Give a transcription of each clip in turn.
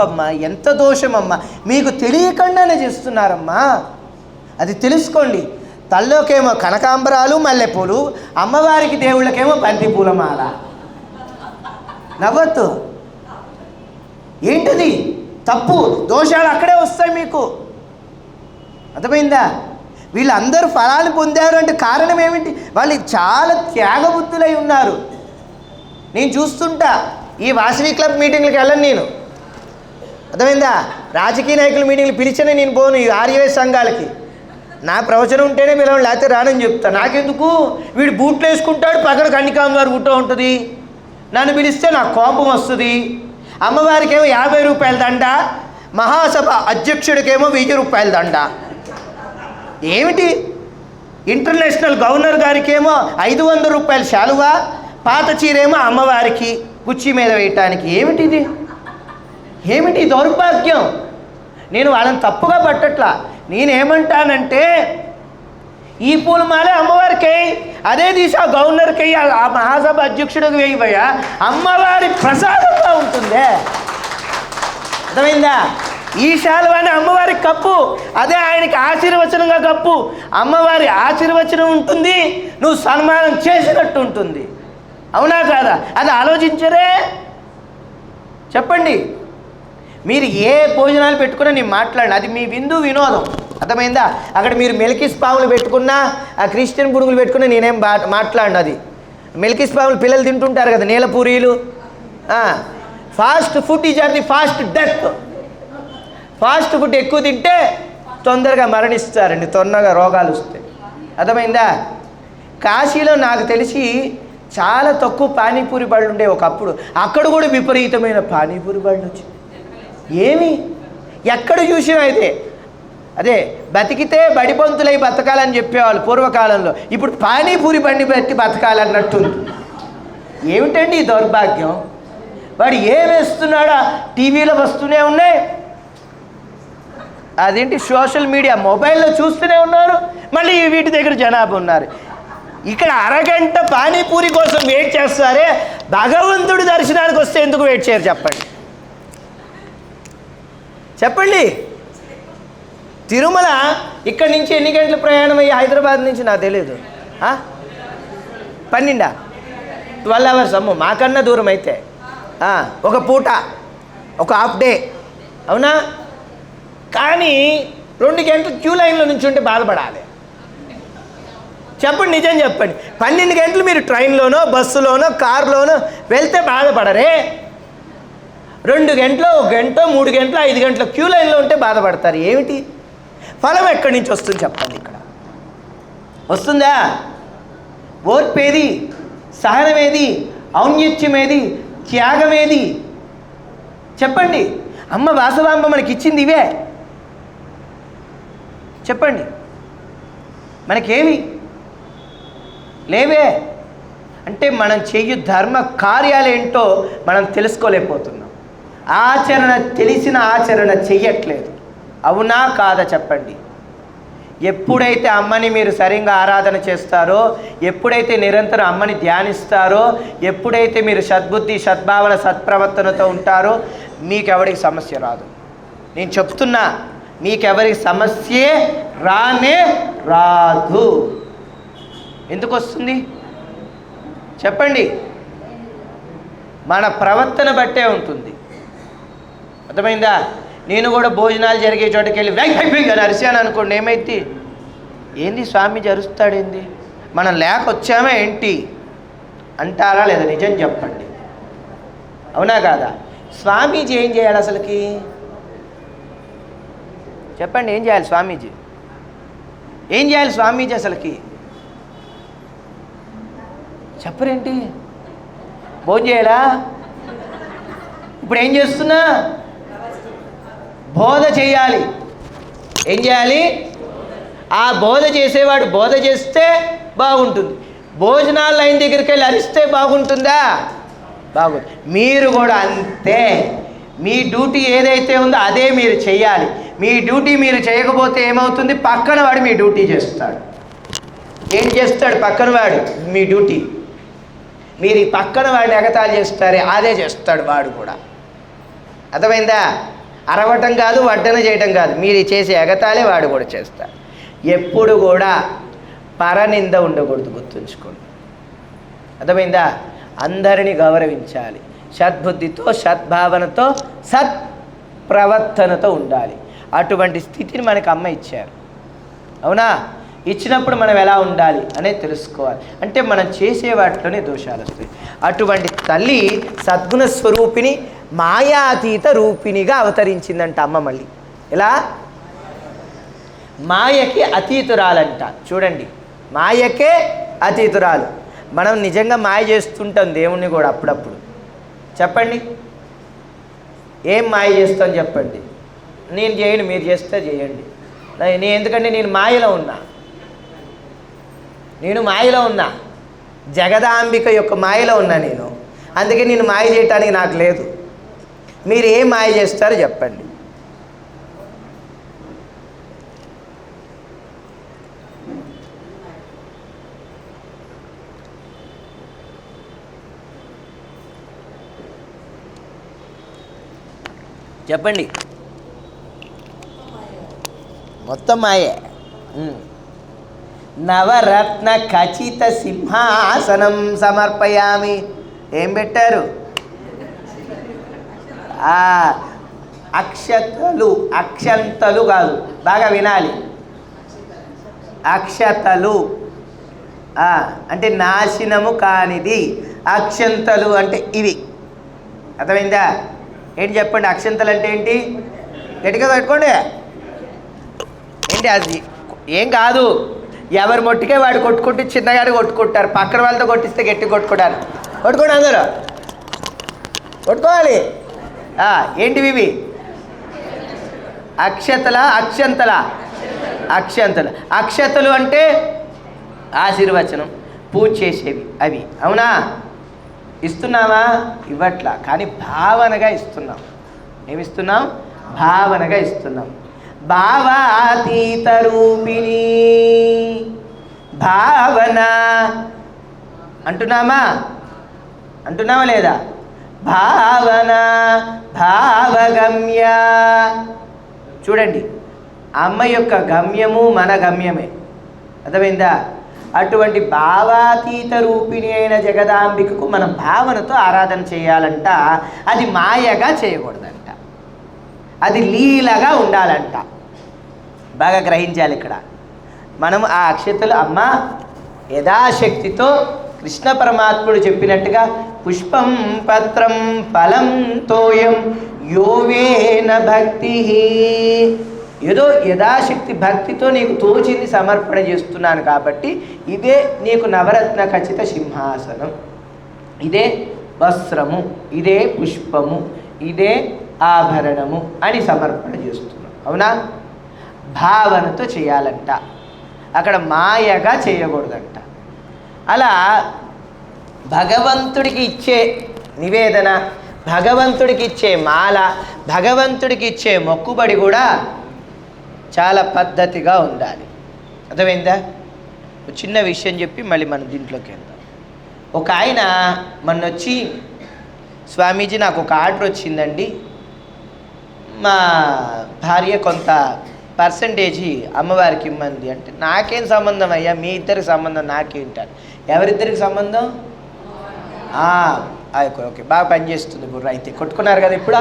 అమ్మా ఎంత దోషమమ్మా? మీకు తెలియకుండానే చేస్తున్నారమ్మా. అది తెలుసుకోండి. తల్లోకేమో కనకాంబరాలు మల్లెపూలు అమ్మవారికి దేవుళ్ళకేమో బంతి పూలమాల నవ్వద్దు. ఏంటిది? తప్పు. దోషాలు అక్కడే వస్తాయి మీకు. అర్థమైందా? వీళ్ళందరూ ఫలాలు పొందారు అంటే కారణం ఏమిటి? వాళ్ళు చాలా త్యాగబుద్ధులై ఉన్నారు. నేను చూస్తుంటా. ఈ వాసవి క్లబ్ మీటింగ్లకు వెళ్ళను నేను. అర్థమైందా? రాజకీయ నాయకుల మీటింగ్లు పిలిచనే నేను పోను ఈ ఆర్యవే సంఘాలకి. నా ప్రవచనం ఉంటేనే మీరు లేకపోతే రానని చెప్తా. నాకెందుకు? వీడు బూట్లు వేసుకుంటాడు పక్కన కన్నికాంబారు బుట్ట ఉంటుంది. నన్ను పిలిస్తే నాకు కోపం వస్తుంది. అమ్మవారికి ఏమో యాభై రూపాయల దండ మహాసభ అధ్యక్షుడికేమో వెయ్యి రూపాయల దండ. ఏమిటి? ఇంటర్నేషనల్ గవర్నర్ గారికేమో ఐదు వందల రూపాయల శాలువా పాత చీరేమో అమ్మవారికి కుచ్చి మీద వేయటానికి. ఏమిటి ఇది ఏమిటి దౌర్భాగ్యం? నేను వాళ్ళని తప్పుగా పట్టట్లా. నేనేమంటానంటే ఈ పూలమాలే అమ్మవారికి అదే తీసి ఆ గవర్నర్కి ఆ మహాసభ అధ్యక్షుడికి వేయబోయా అమ్మవారి ప్రసాదంగా ఉంటుందే. అర్థమైందా? ఈ శాలువాని అమ్మవారికి కప్పు అదే ఆయనకి ఆశీర్వచనంగా కప్పు. అమ్మవారి ఆశీర్వచనం ఉంటుంది నువ్వు సన్మానం చేసినట్టు ఉంటుంది. అవునా కాదా? అది ఆలోచించరే. చెప్పండి. మీరు ఏ భోజనాలు పెట్టుకున్నా నేను మాట్లాడిన. అది మీ విందు వినోదం. అర్థమైందా? అక్కడ మీరు మెలికిస్ పాములు పెట్టుకున్నా ఆ క్రిస్టియన్ పురుగులు పెట్టుకున్నా నేనేం బా మాట్లాడిన అది. మెలికిస్ పాములు పిల్లలు తింటుంటారు కదా నీలపూరీలు fast food is are the fast death. Fast food ఎక్కువ తింటే తొందరగా మరణిస్తారండి తొందరగా రోగాలు వస్తాయి. అర్థమైందా? కాశీలో నాకు తెలిసి చాలా తక్కువ పానీపూరి బళ్ళు ఉండే ఒకప్పుడు. అక్కడ కూడా విపరీతమైన పానీపూరి బళ్ళు వచ్చింది ఏమి? ఎక్కడ చూసినా అయితే అదే బతికితే బడిపంతులై బతకాలని చెప్పేవాళ్ళు పూర్వకాలంలో. ఇప్పుడు పానీపూరి బండి బట్టి బతకాలన్నట్టుంది. ఏమిటండి ఈ దౌర్భాగ్యం? వాడు ఏం వేస్తున్నాడా? టీవీలో వస్తూనే ఉన్నాయి. అదేంటి? సోషల్ మీడియా మొబైల్లో చూస్తూనే ఉన్నారు. మళ్ళీ వీటి దగ్గర జనాభా ఉన్నారు. ఇక్కడ అరగంట పానీపూరి కోసం వెయిట్ చేస్తారే? భగవంతుడి దర్శనానికి వస్తే ఎందుకు వెయిట్ చేయరు చెప్పండి. చెప్పండి. తిరుమల ఇక్కడి నుంచి ఎన్ని గంటలు ప్రయాణం అయ్యి హైదరాబాద్ నుంచి నాకు తెలియదు పన్నెండా? ట్వెల్వ్ అవర్స్ అమ్మో మాకన్నా దూరం అయితే. ఒక పూట ఒక హాఫ్ డే. అవునా? కానీ రెండు గంటలు క్యూ లైన్లో నుంచి ఉంటే బాధపడాలి. చెప్పండి నిజం చెప్పండి. పన్నెండు గంటలు మీరు ట్రైన్లోనో బస్సులోనో కారులోనో వెళ్తే బాధపడరే. రెండు గంటలు ఒక గంట మూడు గంటలు ఐదు గంటల క్యూ లైన్లో ఉంటే బాధపడతారు. ఏమిటి? ఫలం ఎక్కడి నుంచి వస్తుంది చెప్పండి ఇక్కడ. వస్తుందా? ఓర్పేది సహనమేది ఔన్నత్యమేది త్యాగమేది? చెప్పండి. అమ్మ వాసవాంబ మనకి ఇచ్చింది ఇవే. చెప్పండి. మనకేమి? లేవే. అంటే మనం చేయు ధర్మ కార్యాలేంటో మనం తెలుసుకోలేకపోతున్నాం. ఆచరణ తెలిసిన ఆచరణ చెయ్యట్లేదు. అవునా కాదా చెప్పండి. ఎప్పుడైతే అమ్మని మీరు సరిగ్గా ఆరాధన చేస్తారో ఎప్పుడైతే నిరంతరం అమ్మని ధ్యానిస్తారో ఎప్పుడైతే మీరు సద్బుద్ధి సద్భావన సత్ప్రవర్తనతో ఉంటారో మీకెవరికి సమస్య రాదు. నేను చెప్తున్నా మీకెవరికి సమస్యే రానే రాదు. ఎందుకు వస్తుంది చెప్పండి. మన ప్రవర్తన బట్టే ఉంటుంది. అర్థమైందా? నేను కూడా భోజనాలు జరిగే చోటకి వెళ్ళి వై వై అని అరిశాను అనుకోండి ఏమైంది ఏంది స్వామీజీ అరుస్తాడేంది? మనం లేక వచ్చామే ఏంటి? అంటారా లేదా నిజం చెప్పండి. అవునా కాదా? స్వామీజీ ఏం చేయాలి అసలుకి? చెప్పండి ఏం చేయాలి స్వామీజీ? ఏం చేయాలి స్వామీజీ అసలుకి? చెప్పరేంటి? భోజనం చేయాలా? ఇప్పుడు ఏం చేస్తున్నా? బోధ చేయాలి. ఏం చేయాలి? ఆ బోధ చేసేవాడు బోధ చేస్తే బాగుంటుంది. భోజనాలు లైన్ దగ్గరికి వెళ్ళి అరిస్తే బాగుంటుందా? బాగుంది. మీరు కూడా అంతే. మీ డ్యూటీ ఏదైతే ఉందో అదే మీరు చేయాలి. మీ డ్యూటీ మీరు చేయకపోతే ఏమవుతుంది? పక్కన వాడు మీ డ్యూటీ చేస్తాడు. ఏం చేస్తాడు పక్కన వాడు? మీ డ్యూటీ. మీరు ఈ పక్కన వాడిని ఎగతాలు చేస్తారే అదే చేస్తాడు వాడు కూడా. అర్థమైందా? అరవటం కాదు వడ్డన చేయటం కాదు. మీరు చేసే ఎగతాళే వాడు కూడా చేస్తారు ఎప్పుడు కూడా పరనింద ఉండకూడదు గుర్తుంచుకోండి. అర్థమైందా? అందరినీ గౌరవించాలి. సద్బుద్ధితో సద్భావనతో సత్ ప్రవర్తనతో ఉండాలి. అటువంటి స్థితిని మనకు అమ్మ ఇచ్చారు. అవునా? ఇచ్చినప్పుడు మనం ఎలా ఉండాలి అనేది తెలుసుకోవాలి. అంటే మనం చేసే వాటిలోనే దోషాలు వస్తాయి. అటువంటి తల్లి సద్గుణ స్వరూపిణి మాయాతీత రూపిణిగా అవతరించిందంట అమ్మ మళ్ళీ. ఎలా? మాయకి అతీతురాలంట. చూడండి. మాయకే అతీతురాలు. మనం నిజంగా మాయ చేస్తుంటాం దేవుణ్ణి కూడా అప్పుడప్పుడు. చెప్పండి. ఏం మాయ చేస్తాం చెప్పండి. నేను చేయను మీరు చేస్తే చేయండి. నేను ఎందుకంటే నేను మాయలో ఉన్నా. నేను మాయలో ఉన్నా. జగదాంబిక యొక్క మాయలో ఉన్నా నేను. అందుకే నేను మాయ చేయటానికి నాకు లేదు. మీరు ఏం మాయ చేస్తారో చెప్పండి. చెప్పండి. మొత్తం మాయే. నవరత్న ఖచిత సింహాసనం సమర్పయామి. ఏం పెట్టారు? అక్షతలు అక్షంతలు కాదు బాగా వినాలి. అక్షతలు అంటే నాశనము కానిది. అక్షంతలు అంటే ఇవి. అర్థమైందా? ఏంటి చెప్పండి అక్షంతలు అంటే ఏంటి? గట్టిగా పెట్టుకోండి ఏంటి అది? ఏం కాదు. ఎవరి మొట్టికే వాడు కొట్టుకుంటే చిన్నగాడు కొట్టుకుంటారు. పక్కన వాళ్ళతో కొట్టిస్తే గట్టి కొట్టుకుంటారు. కొట్టుకోండి అందరూ. కొట్టుకోవాలి. ఏంటివి ఇవి? అక్షతల అక్షంతల. అక్షంతలు. అక్షతలు అంటే ఆశీర్వచనం పూజ చేసేవి అవి. అవునా? ఇస్తున్నావా? ఇవ్వట్లా. కానీ భావనగా ఇస్తున్నాం. ఏమిస్తున్నాం? భావనగా ఇస్తున్నాం. భావాతీత రూపిణి భావన అంటున్నామా? అంటున్నావా లేదా? భావన భావగమ్య. చూడండి అమ్మ యొక్క గమ్యము మన గమ్యమే. అర్థమైందా? అటువంటి భావాతీత రూపిణి అయిన జగదాంబికకు మనం భావనతో ఆరాధన చేయాలంట. అది మాయగా చేయకూడదంట. అది లీలగా ఉండాలంట. బాగా గ్రహించాలి ఇక్కడ. మనం ఆ అక్షతలు అమ్మ యథాశక్తితో కృష్ణ పరమాత్ముడు చెప్పినట్టుగా పుష్పం పత్రం ఫలం తోయం యోవేన భక్తి. ఏదో యథాశక్తి భక్తితో నీకు తోచింది సమర్పణ చేస్తున్నాను కాబట్టి ఇదే నీకు నవరత్న ఖచ్చిత సింహాసనం. ఇదే వస్త్రము ఇదే పుష్పము ఇదే ఆభరణము అని సమర్పణ చేస్తున్నాం. అవునా? భావనతో చేయాలంట. అక్కడ మాయగా చేయకూడదంట. అలా భగవంతుడికి ఇచ్చే నివేదన భగవంతుడికి ఇచ్చే మాల భగవంతుడికి ఇచ్చే మొక్కుబడి కూడా చాలా పద్ధతిగా ఉండాలి. అర్థమైందా? చిన్న విషయం చెప్పి మళ్ళీ మనం దీంట్లోకి వెళ్దాం. ఒక ఆయన మొన్న వచ్చి స్వామీజీ నాకు ఒక ఆర్డర్ వచ్చిందండి. మా భార్య కొంత పర్సంటేజీ అమ్మవారికి ఇమ్మంది అంటే నాకేం సంబంధం అయ్యా? మీ ఇద్దరికి సంబంధం నాకేంటారు ఎవరిద్దరికి సంబంధం? Okay okay. బాగా పనిచేస్తుంది బుర్ర. అయితే కొట్టుకున్నారు కదా ఇప్పుడు?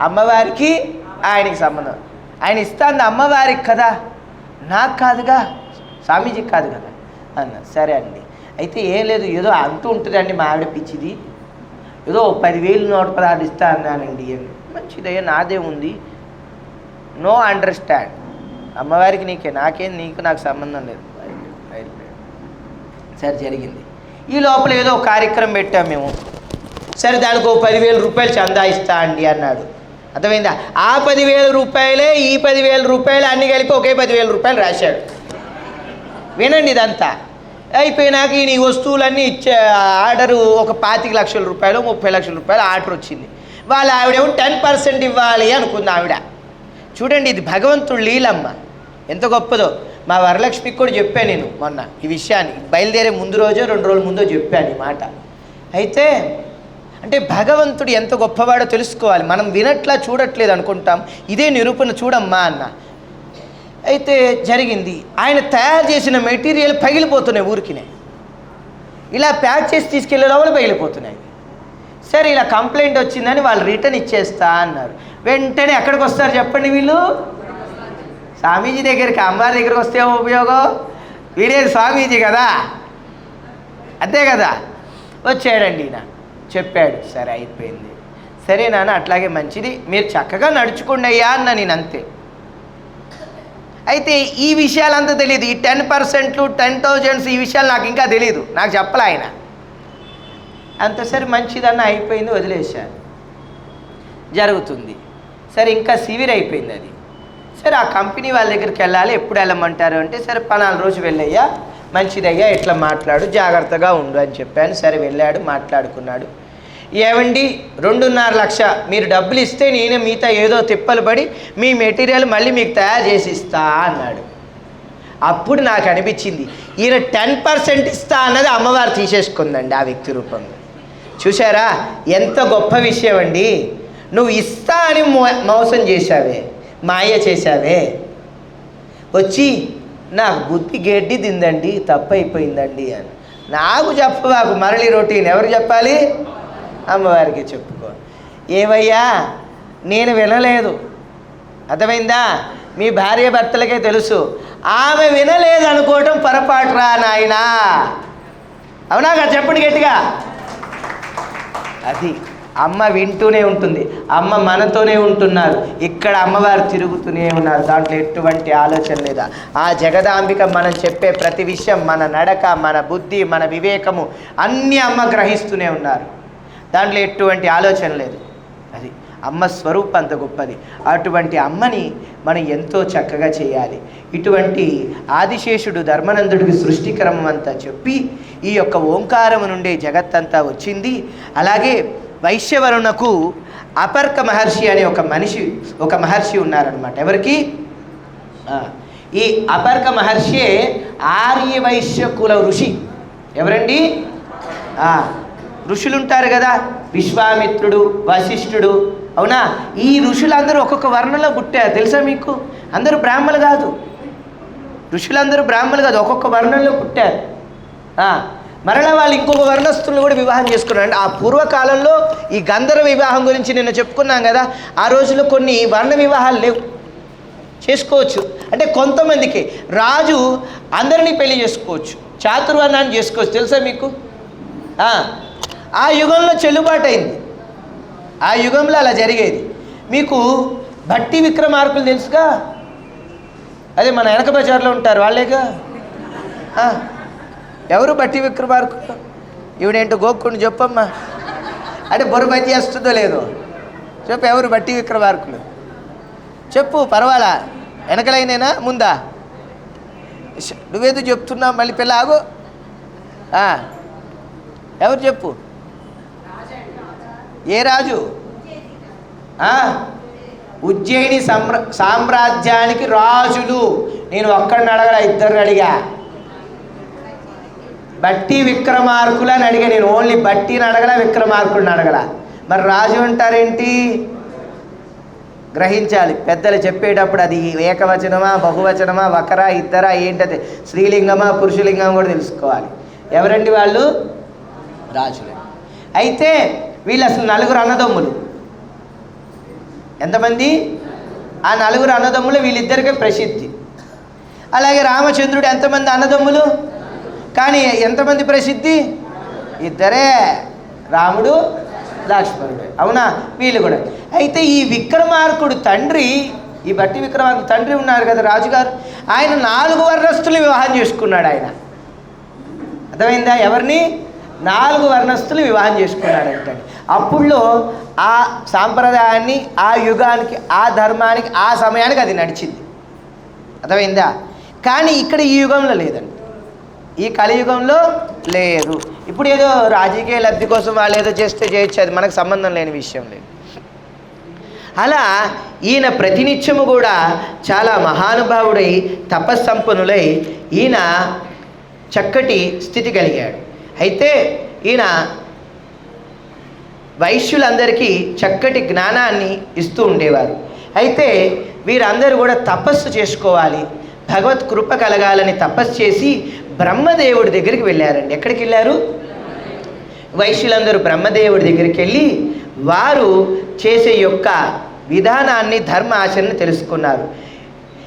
అమ్మవారికి ఆయనకి సంబంధం. ఆయన ఇస్తాంది అమ్మవారికి కదా? నాకు కాదుగా? స్వామీజీకి కాదు కదా? అన్న సరే అండి. అయితే ఏం లేదు ఏదో అంటూ ఉంటుందండి మా ఆవిడ పిచ్చిది. ఏదో పదివేలు నూట పదహారు ఇస్తా అన్నానండి. అని మంచిదయ్యా నాదే ఉంది. నో అండర్స్టాండ్ అమ్మవారికి నీకే నాకేం నీకు నాకు సంబంధం లేదు. సరే జరిగింది. ఈ లోపల ఏదో ఒక కార్యక్రమం పెట్టాం మేము. సరే దానికి ఒక పదివేల రూపాయలు చందా ఇస్తా అండి అన్నాడు. అర్థమైందా? ఆ పదివేల రూపాయలే ఈ పదివేల రూపాయలు అన్ని కలిపి ఒకే పదివేల రూపాయలు రాశాడు. వినండి ఇదంతా. అయిపోయినాక ఈయన ఈ వస్తువులన్నీ ఇచ్చే ఆర్డరు ఒక పాతిక లక్షల రూపాయలు ముప్పై లక్షల రూపాయలు ఆర్డర్ వచ్చింది. వాళ్ళ ఆవిడేమో టెన్ పర్సెంట్ ఇవ్వాలి అనుకుంది ఆవిడ. చూడండి ఇది భగవంతుడు లీలమ్మ. ఎంత గొప్పదో. మా వరలక్ష్మికి కూడా చెప్పాను నేను మొన్న ఈ విషయాన్ని. బయలుదేరే ముందు రోజో రెండు రోజుల ముందో చెప్పాను ఈ మాట. అయితే అంటే భగవంతుడు ఎంత గొప్పవాడో తెలుసుకోవాలి. మనం వినట్లా చూడట్లేదు అనుకుంటాం. ఇదే నిరూపణ చూడమ్మా అన్న. అయితే జరిగింది. ఆయన తయారు చేసిన మెటీరియల్ పగిలిపోతున్నాయి ఊరికినే. ఇలా ప్యాక్ చేసి తీసుకెళ్ళే లోపల పగిలిపోతున్నాయి. సరే ఇలా కంప్లైంట్ వచ్చిందని వాళ్ళు రిటర్న్ ఇచ్చేస్తా అన్నారు. వెంటనే ఎక్కడికి వస్తారు చెప్పండి వీళ్ళు? స్వామీజీ దగ్గరికి అమ్మవారి దగ్గరికి వస్తే ఉపయోగం? వీడే స్వామీజీ కదా? అంతే కదా? వచ్చాడండి ఈయన. చెప్పాడు సరే అయిపోయింది. సరే నాన్న అట్లాగే మంచిది. మీరు చక్కగా నడుచుకోండి అయ్యా అన్న నేను అంతే. అయితే ఈ విషయాలంతా తెలియదు ఈ టెన్ పర్సెంట్లు టెన్ థౌజండ్స్ ఈ విషయాలు నాకు ఇంకా తెలియదు నాకు చెప్పలే ఆయన. అంత సరే మంచిదన్న అయిపోయింది వదిలేశాను జరుగుతుంది. సరే ఇంకా సివిర్ అయిపోయింది అది. సరే ఆ కంపెనీ వాళ్ళ దగ్గరికి వెళ్ళాలి ఎప్పుడు వెళ్ళమంటారు అంటే సరే పలానా రోజు వెళ్ళయ్యా మంచిదయ్యా ఇట్లా మాట్లాడు జాగ్రత్తగా ఉండు అని చెప్పాను. సరే వెళ్ళాడు మాట్లాడుకున్నాడు. ఏమండి రెండున్నర లక్ష మీరు డబ్బులు ఇస్తే నేనే మిగతా ఏదో తిప్పలు పడి మీ మెటీరియల్ మళ్ళీ మీకు తయారు చేసి ఇస్తా అన్నాడు. అప్పుడు నాకు అనిపించింది ఈయన టెన్ పర్సెంట్ ఇస్తా అన్నది అమ్మవారు తీసేసుకుందండి ఆ వ్యక్తి రూపంలో. చూసారా ఎంత గొప్ప విషయం అండి నువ్వు ఇస్తా అని మో- మోసం చేశావే మాయ చేశావే. వచ్చి నాకు బుద్ధి గడ్డి తిందండి తప్పైపోయిందండి అని. నాకు చెప్పవాకు మరలి రొటీన్ ఎవరు చెప్పాలి? అమ్మవారికి చెప్పుకో. ఏవయ్యా నేను వినలేదు. అర్థమైందా? మీ భార్య భర్తలకే తెలుసు. ఆమె వినలేదు అనుకోవటం పొరపాటురా నాయనా? అవునా కదా చెప్పండి గట్టిగా. అది అమ్మ వింటూనే ఉంటుంది. అమ్మ మనతోనే ఉంటున్నారు. ఇక్కడ అమ్మవారు తిరుగుతూనే ఉన్నారు. దాంట్లో ఎటువంటి ఆలోచన లేదా? ఆ జగదాంబిక మనం చెప్పే ప్రతి విషయం మన నడక మన బుద్ధి మన వివేకము అన్నీ అమ్మ గ్రహిస్తూనే ఉన్నారు. దాంట్లో ఎటువంటి ఆలోచన లేదు. అమ్మ స్వరూపం అంత గొప్పది. అటువంటి అమ్మని మనం ఎంతో చక్కగా చేయాలి. ఇటువంటి ఆదిశేషుడు ధర్మనందుడికి సృష్టిక్రమం అంతా చెప్పి ఈ యొక్క ఓంకారము నుండే జగత్తంతా వచ్చింది. అలాగే వైశ్యవరుణకు అపర్క మహర్షి అనే ఒక మనిషి ఒక మహర్షి ఉన్నారనమాట ఎవరికి? ఈ అపర్క మహర్షి ఆర్యవైశ్య కుల ఋషి. ఎవరండి? ఋషులు ఉంటారు కదా. విశ్వామిత్రుడు వశిష్ఠుడు అవునా? ఈ ఋషులందరూ ఒక్కొక్క వర్ణంలో పుట్టారు. తెలుసా మీకు? అందరూ బ్రాహ్మలు కాదు. ఋషులందరూ బ్రాహ్మలు కాదు. ఒక్కొక్క వర్ణంలో పుట్టారు. మరలా వాళ్ళు ఇంకొక వర్ణస్తులను కూడా వివాహం చేసుకున్నారు. అంటే ఆ పూర్వకాలంలో ఈ గంధర్వ వివాహం గురించి నిన్న చెప్పుకున్నాం కదా. ఆ రోజుల్లో కొన్ని వర్ణ వివాహాలు లేవు. చేసుకోవచ్చు. అంటే కొంతమందికి రాజు అందరినీ పెళ్ళి చేసుకోవచ్చు. చాతుర్వర్ణాన్ని చేసుకోవచ్చు. తెలుసా మీకు? ఆ, ఆ యుగంలో చెల్లుబాటు అయింది. ఆ యుగంలో అలా జరిగేది. మీకు భట్టి విక్రమార్కులు తెలుసుగా? అదే మన వెనక బజార్లో ఉంటారు వాళ్ళేగా? ఎవరు భట్టి విక్రమార్కులు? ఈవిడేంటో గోక్కుండా చెప్పమ్మా. అంటే బొరు పని చేస్తుందో లేదో. చెప్పు ఎవరు బట్టి విక్రమార్కులు? చెప్పు పర్వాలా? వెనకలైనేనా? ముందా? నువ్వేదో చెప్తున్నావు? మళ్ళీ పిల్ల ఆగు. ఎవరు చెప్పు? ఏ రాజు? ఉజ్జయిని సమ్ర సామ్రాజ్యానికి రాజులు. నేను ఒక్కడిని అడగల ఇద్దరిని అడిగా. బట్టి విక్రమార్కులు అని అడిగా. నేను ఓన్లీ బట్టిని అడగల విక్రమార్కుడిని అడగల. మరి రాజు అంటారేంటి? గ్రహించాలి. పెద్దలు చెప్పేటప్పుడు అది ఏకవచనమా బహువచనమా ఒకరా ఇద్దరా ఏంటది? స్త్రీలింగమా పురుషలింగమా కూడా తెలుసుకోవాలి. ఎవరండి వాళ్ళు? రాజులు. అయితే వీళ్ళు అసలు నలుగురు అన్నదమ్ములు. ఎంతమంది? ఆ నలుగురు అన్నదమ్ములు వీళ్ళిద్దరికే ప్రసిద్ధి. అలాగే రామచంద్రుడు ఎంతమంది అన్నదమ్ములు? కానీ ఎంతమంది ప్రసిద్ధి? ఇద్దరే. రాముడు లక్ష్మణుడు. అవునా? వీళ్ళు కూడా. అయితే ఈ విక్రమార్కుడు తండ్రి ఈ బట్టి విక్రమార్కుడు తండ్రి ఉన్నారు కదా రాజుగారు ఆయన నాలుగు వర్ణస్తులు వివాహం చేసుకున్నాడు ఆయన. అర్థమైందా? ఎవరిని? నాలుగు వర్ణస్తులు వివాహం చేసుకున్నాడంట అప్పుడులో ఆ సాంప్రదాయాన్ని ఆ యుగానికి ఆ ధర్మానికి ఆ సమయానికి అది నడిచింది. అర్థమైందా? కానీ ఇక్కడ ఈ యుగంలో లేదండి. ఈ కలియుగంలో లేదు. ఇప్పుడు ఏదో రాజకీయ లబ్ధి కోసం వాళ్ళు ఏదో చేస్తే చేయొచ్చు అది మనకు సంబంధం లేని విషయం లేదు. అలా ఈయన ప్రతినిత్యము కూడా చాలా మహానుభావుడై తపస్సంపన్నులై ఈయన చక్కటి స్థితి కలిగాడు. అయితే ఈయన వైశ్యులందరికీ చక్కటి జ్ఞానాన్ని ఇస్తూ ఉండేవారు. అయితే వీరందరూ కూడా తపస్సు చేసుకోవాలి. భగవత్ కృప కలగాలని తపస్సు చేసి బ్రహ్మదేవుడి దగ్గరికి వెళ్ళారండి. ఎక్కడికి వెళ్ళారు? వైశ్యులందరూ బ్రహ్మదేవుడి దగ్గరికి వెళ్ళి వారు చేసే యొక్క విధానాన్ని ధర్మ ఆచరణ తెలుసుకున్నారు.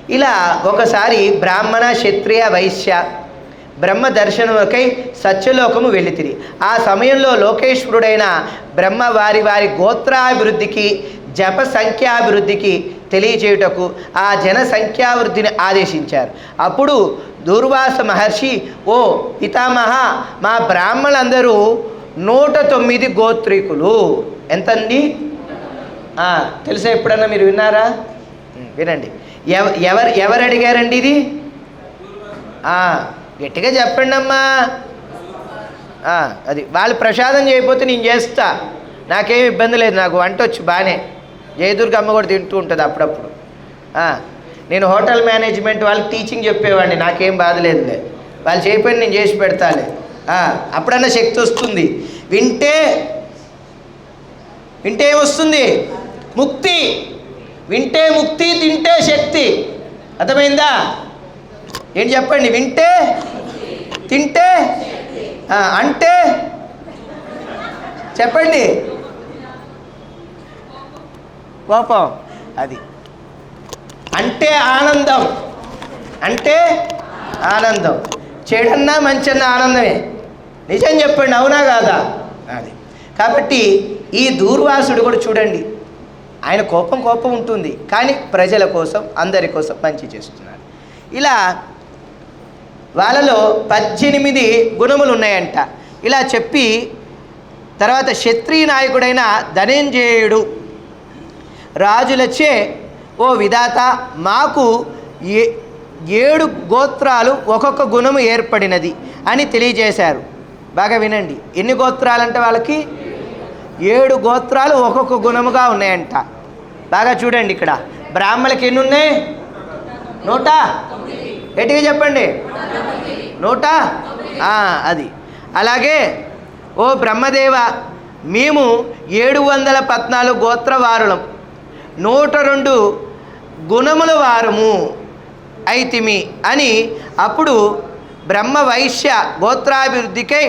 ఇలా ఒకసారి బ్రాహ్మణ క్షత్రియ వైశ్య బ్రహ్మ దర్శనముకై సత్యలోకము వెళితిరి ఆ సమయంలో లోకేశ్వరుడైన బ్రహ్మ వారి వారి గోత్రాభివృద్ధికి జప సంఖ్యాభివృద్ధికి తెలియచేయుటకు ఆ జన సంఖ్యావృద్ధిని ఆదేశించారు. అప్పుడు దూర్వాస మహర్షి ఓ పితామహ మా బ్రాహ్మణులందరూ నూట తొమ్మిది గోత్రికులు. ఎంతండి? తెలుసా ఎప్పుడన్నా మీరు విన్నారా? వినండి. ఎవ ఎవరు ఎవరు అడిగారండి ఇది? గట్టిగా చెప్పండి అమ్మా అది వాళ్ళు ప్రసాదం చేయకపోతే నేను చేస్తా. నాకేం ఇబ్బంది లేదు నాకు వంట వచ్చు బాగానే జయదుర్గ అమ్మ కూడా తింటూ ఉంటుంది అప్పుడప్పుడు. నేను హోటల్ మేనేజ్మెంట్ వాళ్ళకి టీచింగ్ చెప్పేవాడిని నాకేం బాధ లేదులే. వాళ్ళు చేయకపోయిన నేను చేసి పెడతాలే. అప్పుడన్నా శక్తి వస్తుంది. వింటే వింటే ఏమొస్తుంది? ముక్తి. వింటే ముక్తి తింటే శక్తి. అర్థమైందా? ఏంటి చెప్పండి వింటే? తింటే? అంటే? చెప్పండి. కోపం అది. అంటే ఆనందం. అంటే ఆనందం. చెడన్నా మంచన్నా ఆనందమే. నిజం చెప్పండి అవునా కాదా? అది. కాబట్టి ఈ దూర్వాసుడు కూడా చూడండి ఆయన కోపం కోపం ఉంటుంది కానీ ప్రజల కోసం అందరి కోసం మంచి చేస్తున్నాడు. ఇలా వాళ్ళలో పద్దెనిమిది గుణములు ఉన్నాయంట ఇలా చెప్పి తర్వాత క్షత్రియ నాయకుడైన ధనంజయుడు రాజులచే ఓ విధాత మాకు ఏ ఏడు గోత్రాలు ఒక్కొక్క గుణము ఏర్పడినది అని తెలియజేశారు. బాగా వినండి. ఎన్ని గోత్రాలంటే వాళ్ళకి? ఏడు గోత్రాలు ఒక్కొక్క గుణముగా ఉన్నాయంట. బాగా చూడండి ఇక్కడ. బ్రాహ్మణులకి ఎన్ని ఉన్నాయి నూట ఎటుగా చెప్పండి. నూట? అది. అలాగే ఓ బ్రహ్మదేవ మేము ఏడు వందల పద్నాలుగు గోత్రవారులం నూట రెండు గుణముల వారము అయితిమి అని అప్పుడు బ్రహ్మ వైశ్య గోత్రాభివృద్ధికై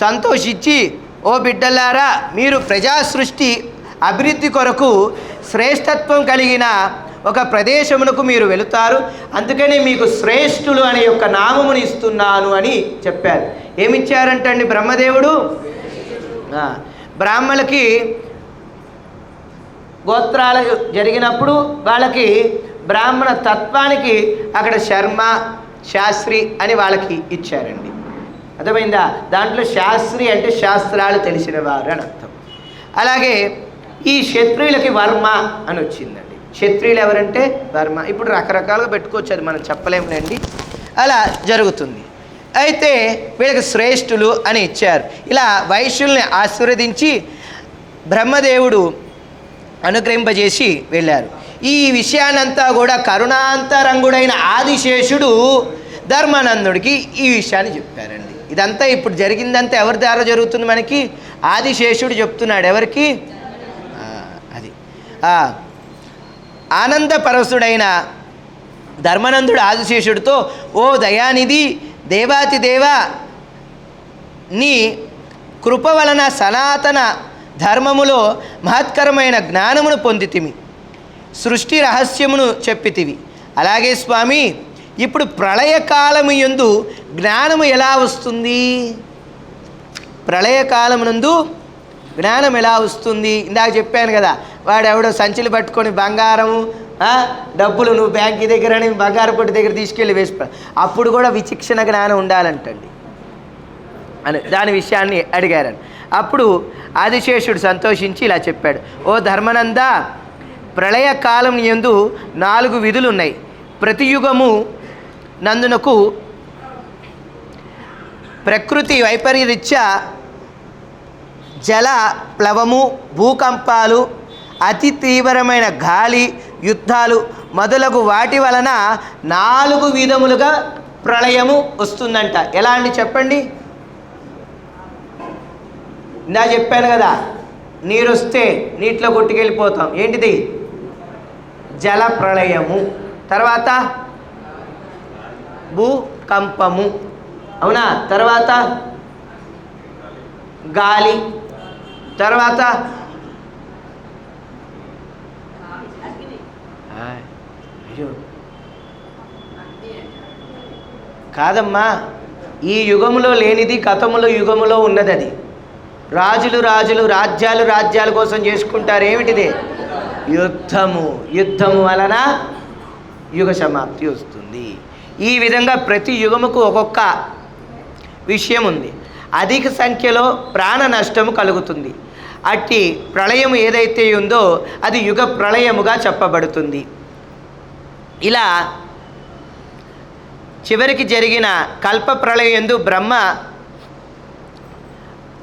సంతోషించి ఓ బిడ్డలారా మీరు ప్రజా సృష్టి అభివృద్ధి కొరకు శ్రేష్టత్వం కలిగిన ఒక ప్రదేశమునకు మీరు వెళుతారు. అందుకనే మీకు శ్రేష్ఠులు అనే యొక్క నామముని ఇస్తున్నాను అని చెప్పారు. ఏమిచ్చారంటండి బ్రహ్మదేవుడు? బ్రాహ్మణులకి గోత్రాలు జరిగినప్పుడు వాళ్ళకి బ్రాహ్మణ తత్వానికి అక్కడ శర్మ శాస్త్రి అని వాళ్ళకి ఇచ్చారండి. అర్థమైందా? దాంట్లో శాస్త్రి అంటే శాస్త్రాలు తెలిసిన వారు అని అర్థం. అలాగే ఈ క్షత్రియులకి వర్మ అని వచ్చిందండి. క్షత్రియులు ఎవరంటే వర్మ ఇప్పుడు రకరకాలుగా పెట్టుకోవచ్చు అది మనం చెప్పలేములేండి అలా జరుగుతుంది. అయితే వీళ్ళకి శ్రేష్ఠులు అని ఇచ్చారు. ఇలా వైశ్యుల్ని ఆశీర్వదించి బ్రహ్మదేవుడు అనుగ్రహింపజేసి వెళ్ళారు. ఈ విషయాన్నంతా కూడా కరుణాంతరంగుడైన ఆదిశేషుడు ధర్మానందుడికి ఈ విషయాన్ని చెప్పారండి. ఇదంతా ఇప్పుడు జరిగిందంతా ఎవరి ద్వారా జరుగుతుంది మనకి? ఆదిశేషుడు చెప్తున్నాడు ఎవరికి? అది. ఆనందపరసుడైన ధర్మనందుడు ఆదిశేషుడితో ఓ దయానిధి దేవాతి దేవా నీ కృప వలన సనాతన ధర్మములో మహత్కరమైన జ్ఞానమును పొందితిమి. సృష్టి రహస్యమును చెప్పితివి. అలాగే స్వామి ఇప్పుడు ప్రళయకాలము యందు జ్ఞానము ఎలా వస్తుంది? ప్రళయకాలమునందు జ్ఞానం ఎలా వస్తుంది? ఇందాక చెప్పాను కదా వాడు ఎవడో సంచులు పట్టుకొని బంగారము డబ్బులు నువ్వు బ్యాంక్ దగ్గర బంగారం దగ్గర తీసుకెళ్ళి వేసిపో అప్పుడు కూడా విచక్షణ జ్ఞానం ఉండాలంటండి. అని దాని విషయాన్ని అడిగారని. అప్పుడు ఆదిశేషుడు సంతోషించి ఇలా చెప్పాడు ఓ ధర్మనంద ప్రళయకాలం యందు నాలుగు విధులు ఉన్నాయి ప్రతి యుగము నందునకు ప్రకృతి వైపరీత్యా జల ప్లవము భూకంపాలు అతి తీవ్రమైన గాలి యుద్ధాలు మొదలగు వాటి వలన నాలుగు విధములుగా ప్రళయము వస్తుందంట. ఎలా అండి చెప్పండి? ఇందా చెప్పాను కదా నీరు వస్తే నీటిలో కొట్టుకెళ్ళిపోతాం. ఏంటిది? జల ప్రళయము. తర్వాత భూకంపము. అవునా? తర్వాత గాలి తర్వాత? అయ్యో. కాదమ్మా ఈ యుగములో లేనిది గతములో యుగములో ఉన్నది అది రాజులు రాజులు రాజ్యాలు రాజ్యాల కోసం చేసుకుంటారు. ఏమిటిది? యుద్ధము. యుద్ధము వలన యుగ సమాప్తి వస్తుంది. ఈ విధంగా ప్రతి యుగముకు ఒక్కొక్క విషయం ఉంది. అధిక సంఖ్యలో ప్రాణ నష్టము కలుగుతుంది. అట్టి ప్రళయం ఏదైతే ఉందో అది యుగ ప్రళయముగా చెప్పబడుతుంది. ఇలా చివరికి జరిగిన కల్ప ప్రళయందు బ్రహ్మ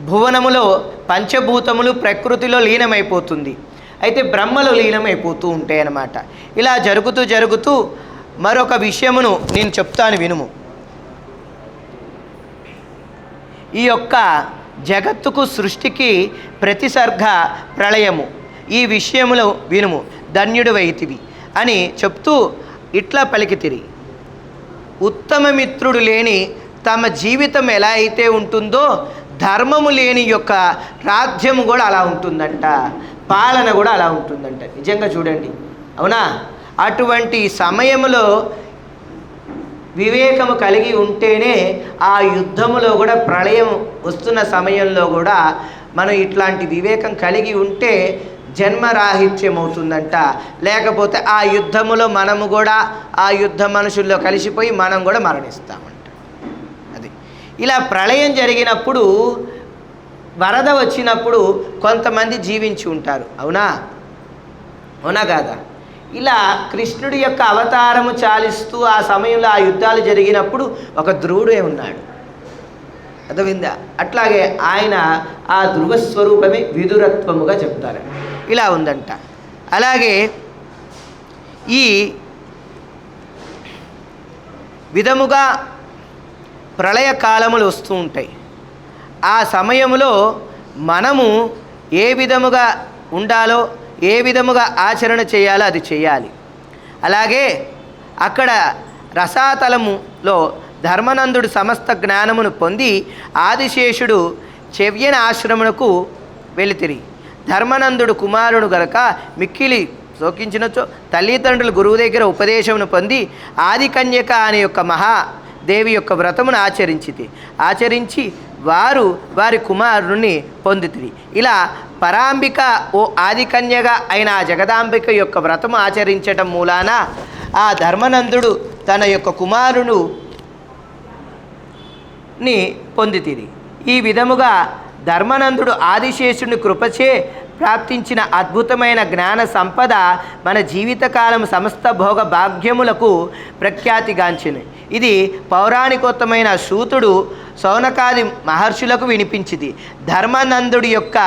భువనములో పంచభూతములు ప్రకృతిలో లీనమైపోతుంది. అయితే బ్రహ్మలో లీనమైపోతూ ఉంటాయి అన్నమాట ఇలా జరుగుతూ జరుగుతూ మరొక విషయమును నేను చెప్తాను వినుము. ఈ యొక్క జగత్తుకు సృష్టికి ప్రతిసర్గ ప్రళయము. ఈ విషయములో వినుము ధన్యుడు వైతివి అని చెప్తూ ఇట్లా పలికితిరి. ఉత్తమ మిత్రుడు లేని తమ జీవితం ఎలా అయితే ఉంటుందో ధర్మము లేని యొక్క రాజ్యము కూడా అలా ఉంటుందంట. పాలన కూడా అలా ఉంటుందంట. నిజంగా చూడండి. అవునా? అటువంటి సమయంలో వివేకము కలిగి ఉంటేనే ఆ యుద్ధములో కూడా ప్రళయం వస్తున్న సమయంలో కూడా మనం ఇట్లాంటి వివేకం కలిగి ఉంటే జన్మరాహిత్యం అవుతుందంట లేకపోతే ఆ యుద్ధములో మనము కూడా ఆ యుద్ధ మనుషుల్లో కలిసిపోయి మనం కూడా మరణిస్తామంట. అది. ఇలా ప్రళయం జరిగినప్పుడు వరద వచ్చినప్పుడు కొంతమంది జీవించి ఉంటారు. అవునా? అవునా కాదా? ఇలా కృష్ణుడి యొక్క అవతారము చాలిస్తూ ఆ సమయంలో ఆ యుద్ధాలు జరిగినప్పుడు ఒక ధ్రువుడే ఉన్నాడు. అర్థమైందా? అట్లాగే ఆయన ఆ ధ్రువస్వరూపమే విదురత్వముగా చెప్తారు. ఇలా ఉందంట. అలాగే ఈ విధముగా ప్రళయ కాలములు వస్తూ ఉంటాయి. ఆ సమయంలో మనము ఏ విధముగా ఉండాలో ఏ విధముగా ఆచరణ చేయాలో అది చేయాలి. అలాగే అక్కడ రసాతలములో ధర్మనందుడు సమస్త జ్ఞానమును పొంది ఆదిశేషుడు చెవ్యన ఆశ్రమునకు వెళితిరి ధర్మనందుడు కుమారుడు గనక మిక్కిలి శోకించినచో తల్లిదండ్రులు గురువు దగ్గర ఉపదేశమును పొంది ఆదికన్యక అనే యొక్క మహా దేవి యొక్క వ్రతమును ఆచరించితి. ఆచరించి వారు వారి కుమారుని పొందుతుంది ఇలా పరాంబిక ఓ ఆదికన్యగా అయిన ఆ జగదాంబిక యొక్క వ్రతము ఆచరించటం మూలాన ఆ ధర్మనందుడు తన యొక్క కుమారును ని పొందితిరి. ఈ విధముగా ధర్మనందుడు ఆదిశేషుని కృపచే ప్రాప్తించిన అద్భుతమైన జ్ఞాన సంపద మన జీవితకాలం సమస్త భోగ భాగ్యములకు ప్రఖ్యాతిగాంచింది ఇది పౌరాణికోత్తమైన సూతుడు సౌనకాది మహర్షులకు వినిపించింది. ధర్మానందుడి యొక్క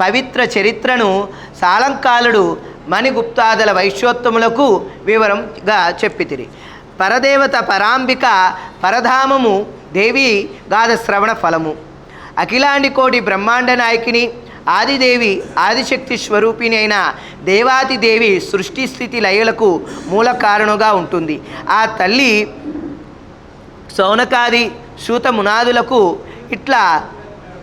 పవిత్ర చరిత్రను సాలంకాలుడు మణిగుప్తాదుల వైశ్యోత్తములకు వివరంగా చెప్పితిరి. పరదేవత పరాంబిక పరధామము దేవి గాథ శ్రవణ ఫలము. అఖిలాండి కోటి బ్రహ్మాండ నాయకిని ఆదిదేవి ఆదిశక్తి స్వరూపిణి అయిన దేవాదిదేవి సృష్టి స్థితి లయలకు మూల కారణంగా ఉంటుంది. ఆ తల్లి సౌనకాది సూత మునాదులకు ఇట్లా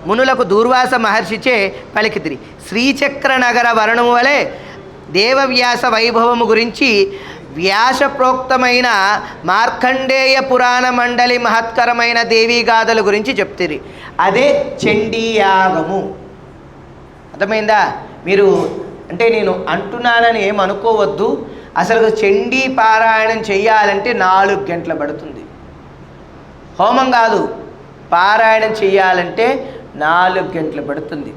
మునులకు దూర్వాస మహర్షిచే పలికితిరి. శ్రీచక్ర నగర వర్ణము వలె దేవవ్యాస వైభవము గురించి వ్యాస ప్రోక్తమైన మార్కండేయ పురాణ మండలి మహత్కరమైన దేవీగాథల గురించి చెప్తిరి. అదే చండీయాగము. అర్థమైందా? మీరు అంటే నేను అంటున్నానని ఏం అనుకోవద్దు. అసలు చండీ పారాయణం చెయ్యాలంటే నాలుగు గంటలు పడుతుంది. హోమం కాదు. పారాయణం చెయ్యాలంటే నాలుగు గంటలు పడుతుంది.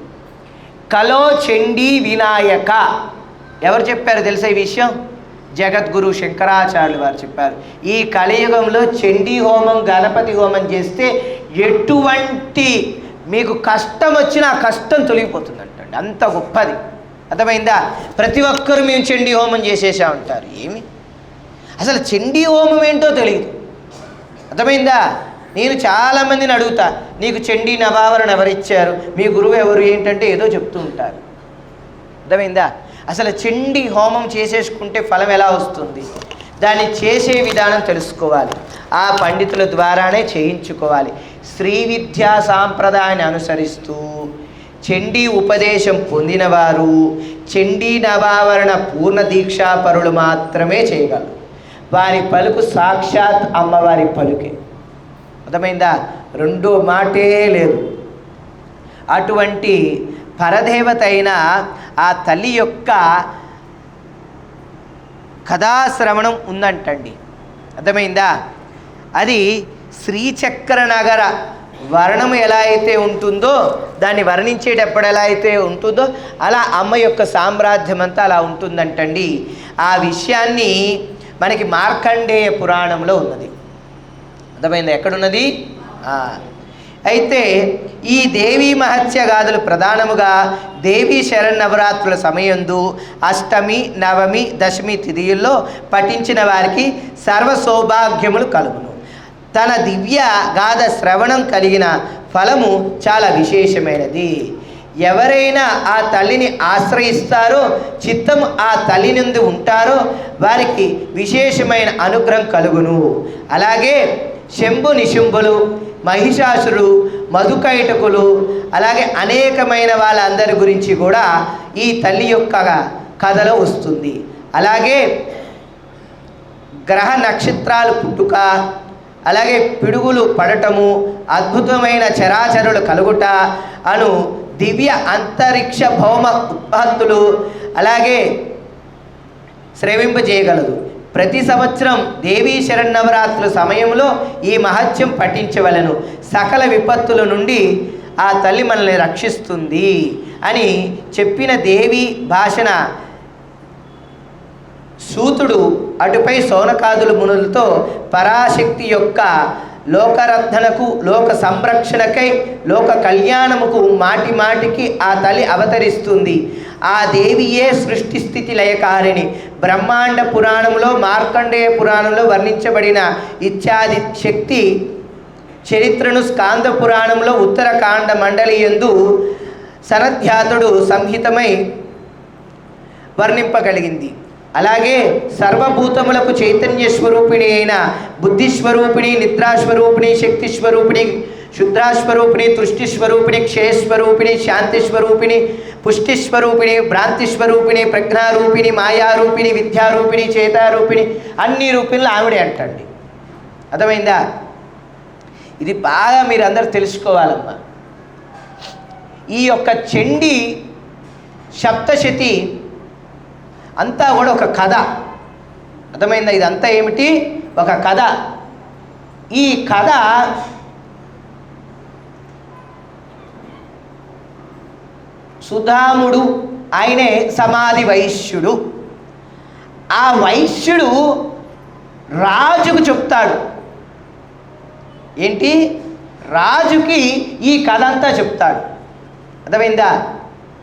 కలో చండీ వినాయక. ఎవరు చెప్పారు తెలుసా ఈ విషయం? జగద్గురు శంకరాచార్యులు వారు చెప్పారు. ఈ కలియుగంలో చండీ హోమం గణపతి హోమం చేస్తే ఎటువంటి మీకు కష్టం వచ్చినా కష్టం తొలగిపోతుందండి. అంత గొప్పది. అర్థమైందా? ప్రతి ఒక్కరు మేము చండీ హోమం చేసేసా ఉంటారు ఏమి? అసలు చండీ హోమం ఏంటో తెలియదు అర్థమైందా? నేను చాలామందిని అడుగుతా నీకు చండీ నవావరణ ఎవరిచ్చారు? మీ గురువు ఎవరు? ఏంటంటే ఏదో చెప్తూ ఉంటారు. అర్థమైందా? అసలు చండీ హోమం చేసేసుకుంటే ఫలం ఎలా వస్తుంది? దాన్ని చేసే విధానం తెలుసుకోవాలి. ఆ పండితుల ద్వారానే చేయించుకోవాలి. శ్రీ విద్యా సాంప్రదాయాన్ని అనుసరిస్తూ చండీ ఉపదేశం పొందినవారు చండీ నవావరణ పూర్ణ దీక్షాపరులు మాత్రమే చేయగలరు. వారి పలుకు సాక్షాత్ అమ్మవారి పలుకే. అర్థమైందా? రెండో మాటే లేదు. అటువంటి పరదేవత అయిన ఆ తల్లి యొక్క కథాశ్రవణం ఉందంటండి. అర్థమైందా? అది శ్రీచక్ర నగర వర్ణం ఎలా అయితే ఉంటుందో దాన్ని వర్ణించేటప్పుడు ఎలా అయితే ఉంటుందో అలా అమ్మ యొక్క సామ్రాజ్యం అంతా అలా ఉంటుందంటండి. ఆ విషయాన్ని మనకి మార్కండేయ పురాణంలో ఉన్నది. అర్థమైంది? ఎక్కడున్నది? అయితే ఈ దేవీ మహత్య గాథలు ప్రధానముగా దేవీ శరన్నవరాత్రుల సమయందు అష్టమి నవమి దశమి తిథియుల్లో పఠించిన వారికి సర్వ సౌభాగ్యములు కలుగును. తన దివ్య గాథ శ్రవణం కలిగిన ఫలము చాలా విశేషమైనది. ఎవరైనా ఆ తల్లిని ఆశ్రయిస్తారో చిత్తం ఆ తల్లి నుండి ఉంటారో వారికి విశేషమైన అనుగ్రహం కలుగును. అలాగే శంభు నిశుంభులు మహిషాసులు మధుకైటకులు అలాగే అనేకమైన వాళ్ళందరి గురించి కూడా ఈ తల్లి యొక్క కథలో వస్తుంది. అలాగే గ్రహ నక్షత్రాలు పుట్టుక అలాగే పిడుగులు పడటము అద్భుతమైన చరాచరులు కలుగుట అను దివ్య అంతరిక్ష భౌమ ఉత్పత్తులు అలాగే శ్రవింపజేయగలదు ప్రతి సంవత్సరం దేవీ శరన్నవరాత్రుల సమయంలో ఈ మహత్యం పఠించవలను. సకల విపత్తుల నుండి ఆ తల్లి మనల్ని రక్షిస్తుంది అని చెప్పిన దేవి భాషన సూతుడు అటుపై సోనకాదులు మునులతో పరాశక్తి యొక్క లోకరత్నకు లోక సంరక్షణకై లోక కళ్యాణముకు మాటి మాటికి ఆ తల్లి అవతరిస్తుంది. ఆ దేవియే సృష్టి స్థితి లయకారిణి. బ్రహ్మాండ పురాణంలో మార్కండేయ పురాణంలో వర్ణించబడిన ఇత్యాది శక్తి చరిత్రను స్కాంద పురాణంలో ఉత్తరకాండ మండలి ఎందు సనధ్యాతుడు సంహితమై వర్ణింపగలిగింది. అలాగే సర్వభూతములకు చైతన్య స్వరూపిణి అయిన బుద్ధిస్వరూపిణి నిద్రాస్వరూపిణి శక్తి స్వరూపిణి శుద్రాస్వరూపిణి తృష్టిస్వరూపిణి క్షయస్వరూపిణి శాంతిస్వరూపిణి పుష్టిస్వరూపిణి భ్రాంతిస్వరూపిణి ప్రజ్ఞారూపిణి మాయారూపిణి విద్యారూపిణి చేతారూపిణి అన్ని రూపిణులు ఆవిడే అంటండి. అర్థమైందా? ఇది బాగా మీరు అందరు తెలుసుకోవాలమ్మా. ఈ యొక్క చెండి సప్తశతి అంతా కూడా ఒక కథ. అర్థమైందా? ఇదంతా ఏమిటి? ఒక కథ. ఈ కథ సుధాముడు ఆయనే సమాధి వైశ్యుడు. ఆ వైశ్యుడు రాజుకు చెప్తాడు. ఏంటి? రాజుకి ఈ కథ అంతా చెప్తాడు. అర్థమైందా?